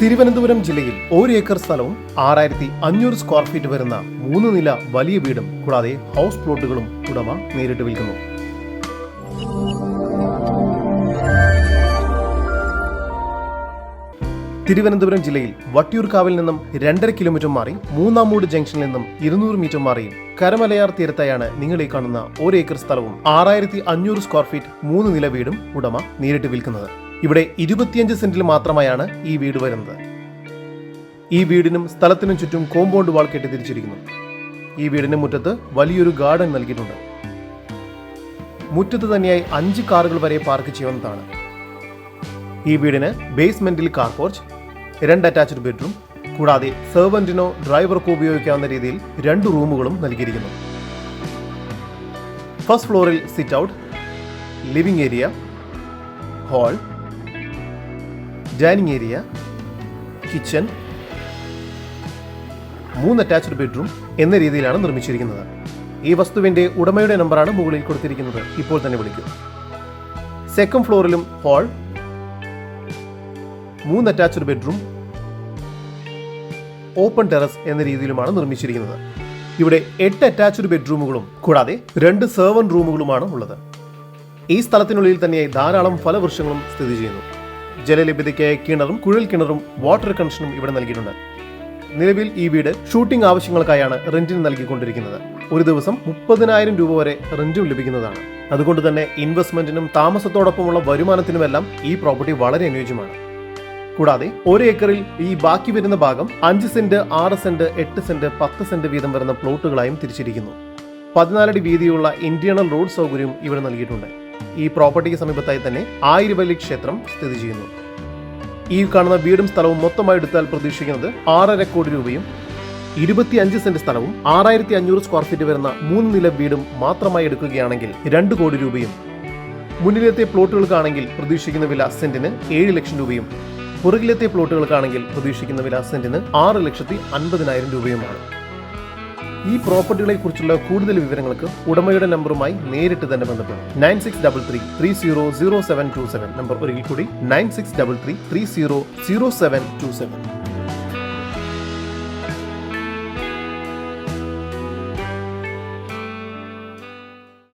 തിരുവനന്തപുരം ജില്ലയിൽ ഒരു ഏക്കർ സ്ഥലവും ആറായിരത്തി അഞ്ഞൂറ് സ്ക്വയർ ഫീറ്റ് വരുന്ന മൂന്ന് നില വലിയ വീടും കൂടാതെ ഹൗസ് പ്ലോട്ടുകളും ഉടമ നേരിട്ട് വിൽക്കുന്നു. തിരുവനന്തപുരം ജില്ലയിൽ വട്ടിയൂർക്കാവിൽ നിന്നും രണ്ടര കിലോമീറ്റർ മാറി മൂന്നാമൂട് ജംഗ്ഷനിൽ നിന്നും ഇരുന്നൂറ് മീറ്റർ മാറി കരമലയാർ തീരത്തായാണ് നിങ്ങൾ ഈ കാണുന്ന ഒരു ഏക്കർ സ്ഥലവും ആറായിരത്തി അഞ്ഞൂറ് സ്ക്വയർ ഫീറ്റ് മൂന്ന് നില വീടും ഉടമ നേരിട്ട് വിൽക്കുന്നത്. ഇവിടെ ഇരുപത്തിയഞ്ച് സെന്റിൽ മാത്രമായാണ് ഈ വീട് വരുന്നത്. ഈ വീടിനും സ്ഥലത്തിനും ചുറ്റും കോമ്പൗണ്ട് വാൾ കെട്ടി തിരിച്ചിരിക്കുന്നു ഈ വീടിന് മുറ്റത്ത് വലിയൊരു ഗാർഡൻ നൽകിയിട്ടുണ്ട്. മുറ്റത്ത് തന്നെയായി അഞ്ച് കാറുകൾ വരെ പാർക്ക് ചെയ്യാവുന്നതാണ് ഈ വീടിന് ബേസ്മെന്റിൽ കാർ പോർച്ച് രണ്ട് അറ്റാച്ച്ഡ് ബെഡ്റൂം കൂടാതെ സെർവന്റിനോ ഡ്രൈവർക്കോ ഉപയോഗിക്കാവുന്ന രീതിയിൽ രണ്ട് റൂമുകളും നൽകിയിരിക്കുന്നു. ഫസ്റ്റ് ഫ്ലോറിൽ sit out living area hall dining area kitchen മൂന്ന് അറ്റാച്ച്ഡ് ബെഡ്റൂം എന്ന രീതിയിലാണ് നിർമ്മിച്ചിരിക്കുന്നത്. ഈ വസ്തുവിന്റെ ഉടമയുടെ നമ്പറാണ് മുകളിൽ കൊടുത്തിരിക്കുന്നത്. ഇപ്പോൾ തന്നെ വിളിക്കും. സെക്കൻഡ് ഫ്ലോറിലും ഹാൾ മൂന്ന് അറ്റാച്ച്ഡ് ബെഡ്റൂം ഓപ്പൺ ടെറസ് എന്ന രീതിയിലുമാണ് നിർമ്മിച്ചിരിക്കുന്നത്. ഇവിടെ എട്ട് അറ്റാച്ച്ഡ് ബെഡ്റൂമുകളും കൂടാതെ രണ്ട് സെർവൻ റൂമുകളുമാണ് ഉള്ളത്. ഈ സ്ഥലത്തിനുള്ളിൽ തന്നെ ധാരാളം ഫലവൃക്ഷങ്ങളും സ്ഥിതി ചെയ്യുന്നു. ജലലഭ്യതയ്ക്കായി കിണറും കുഴൽ കിണറും വാട്ടർ കണക്ഷനും ഇവിടെ നൽകിയിട്ടുണ്ട്. നിലവിൽ ഈ വീട് ഷൂട്ടിംഗ് ആവശ്യങ്ങൾക്കായാണ് റെന്റിന് നൽകിക്കൊണ്ടിരിക്കുന്നത്. ഒരു ദിവസം മുപ്പതിനായിരം രൂപ വരെ റെന്റും ലഭിക്കുന്നതാണ്. അതുകൊണ്ട് തന്നെ ഇൻവെസ്റ്റ്മെന്റിനും താമസത്തോടൊപ്പമുള്ള വരുമാനത്തിനുമെല്ലാം ഈ പ്രോപ്പർട്ടി വളരെ അനുയോജ്യമാണ്. കൂടാതെ ഒരു ഏക്കറിൽ ഈ ബാക്കി വരുന്ന ഭാഗം അഞ്ച് സെന്റ് ആറ് സെന്റ് എട്ട് സെന്റ് പത്ത് സെന്റ് വീതം വരുന്ന പ്ലോട്ടുകളായും തിരിച്ചിരിക്കുന്നു. പതിനാലടി വീതിയുള്ള ഇന്റേണൽ റോഡ് സൗകര്യവും ഇവിടെ നൽകിയിട്ടുണ്ട്. ഈ പ്രോപ്പർട്ടിക്ക് സമീപത്തായി തന്നെ ആയിരവല്ലി ക്ഷേത്രം സ്ഥിതി ചെയ്യുന്നു. ഈ കാണുന്ന വീടും സ്ഥലവും മൊത്തമായി എടുത്താൽ പ്രതീക്ഷിക്കുന്നത് ആറര കോടി രൂപയും ഇരുപത്തിയഞ്ച് സെന്റ് സ്ഥലവും ആറായിരത്തി അഞ്ഞൂറ് സ്ക്വയർ ഫീറ്റ് വരുന്ന മൂന്ന് നില വീടും മാത്രമായി എടുക്കുകയാണെങ്കിൽ രണ്ട് കോടി രൂപയും. മുന്നിലത്തെ പ്ലോട്ടുകൾക്കാണെങ്കിൽ പ്രതീക്ഷിക്കുന്ന വില സെന്റിന് ഏഴ് ലക്ഷം രൂപയും. പുറകിലത്തെ പ്ലോട്ടുകൾക്കാണെങ്കിൽ പ്രതീക്ഷിക്കുന്ന വില സെന്റിന് ആറ് ലക്ഷത്തി അൻപതിനായിരം രൂപയുമാണ്. ഈ പ്രോപ്പർട്ടികളെ കുറിച്ചുള്ള കൂടുതൽ വിവരങ്ങൾക്ക് ഉടമയുടെ നമ്പറുമായി നേരിട്ട് തന്നെ ബന്ധപ്പെടും. Nine six double three three zero zero seven two seven number ഒരിക്കൽ കൂടി. Nine six double three three zero zero seven two seven